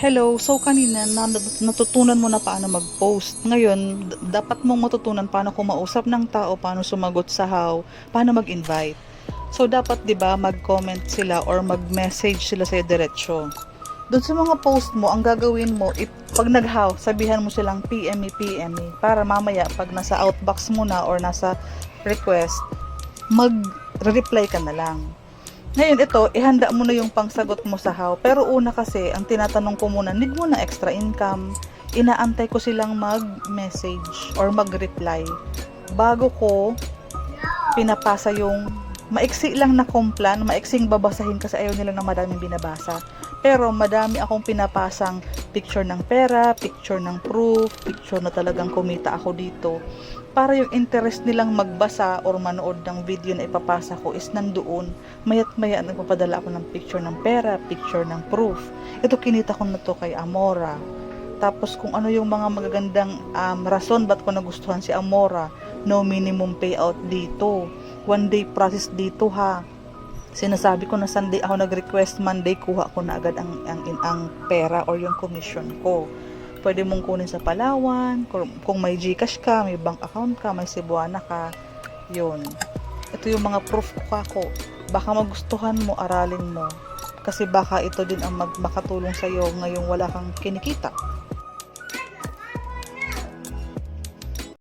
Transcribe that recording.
Hello, so kanina na, natutunan mo na paano mag-post. Ngayon, dapat mong matutunan paano kumausap ng tao, paano sumagot sa how, paano mag-invite. So dapat 'di ba mag-comment sila or mag-message sila sa diretsyo. Doon sa mga post mo, ang gagawin mo, if, pag nag-how, sabihan mo silang PM me, PM me, para mamaya pag nasa outbox mo na or nasa request, mag-reply ka na lang. Ngayon ito, ihanda mo na yung pangsagot mo sa how. Pero una kasi, ang tinatanong ko muna, need mo na extra income. Inaantay ko silang mag-message or mag-reply. Bago ko pinapasa yung maiksi lang na komplan, maiksing babasahin kasi ayaw nila ng madaming binabasa. Pero madami akong pinapasang picture ng pera, picture ng proof, picture na talagang kumita ako dito. Para yung interest nilang magbasa or manood ng video na ipapasa ko is nandoon. Mayat maya nagpapadala ako ng picture ng pera, picture ng proof. Ito kinita ko na to kay Amora. Tapos kung ano yung mga magagandang um, rason ba't ko nagustuhan si Amora, no minimum payout dito. One day process dito ha. Sinasabi ko na Sunday ako nag-request, Monday kuha ko na agad ang, ang, ang pera or yung commission ko. Pwede mong kunin sa Palawan, kung, kung may Gcash ka, may bank account ka, may Cebuana ka, yun. Ito yung mga proof ko kako. Baka magustuhan mo, aralin mo. Kasi baka ito din ang mag makatulong sa iyo ngayong wala kang kinikita.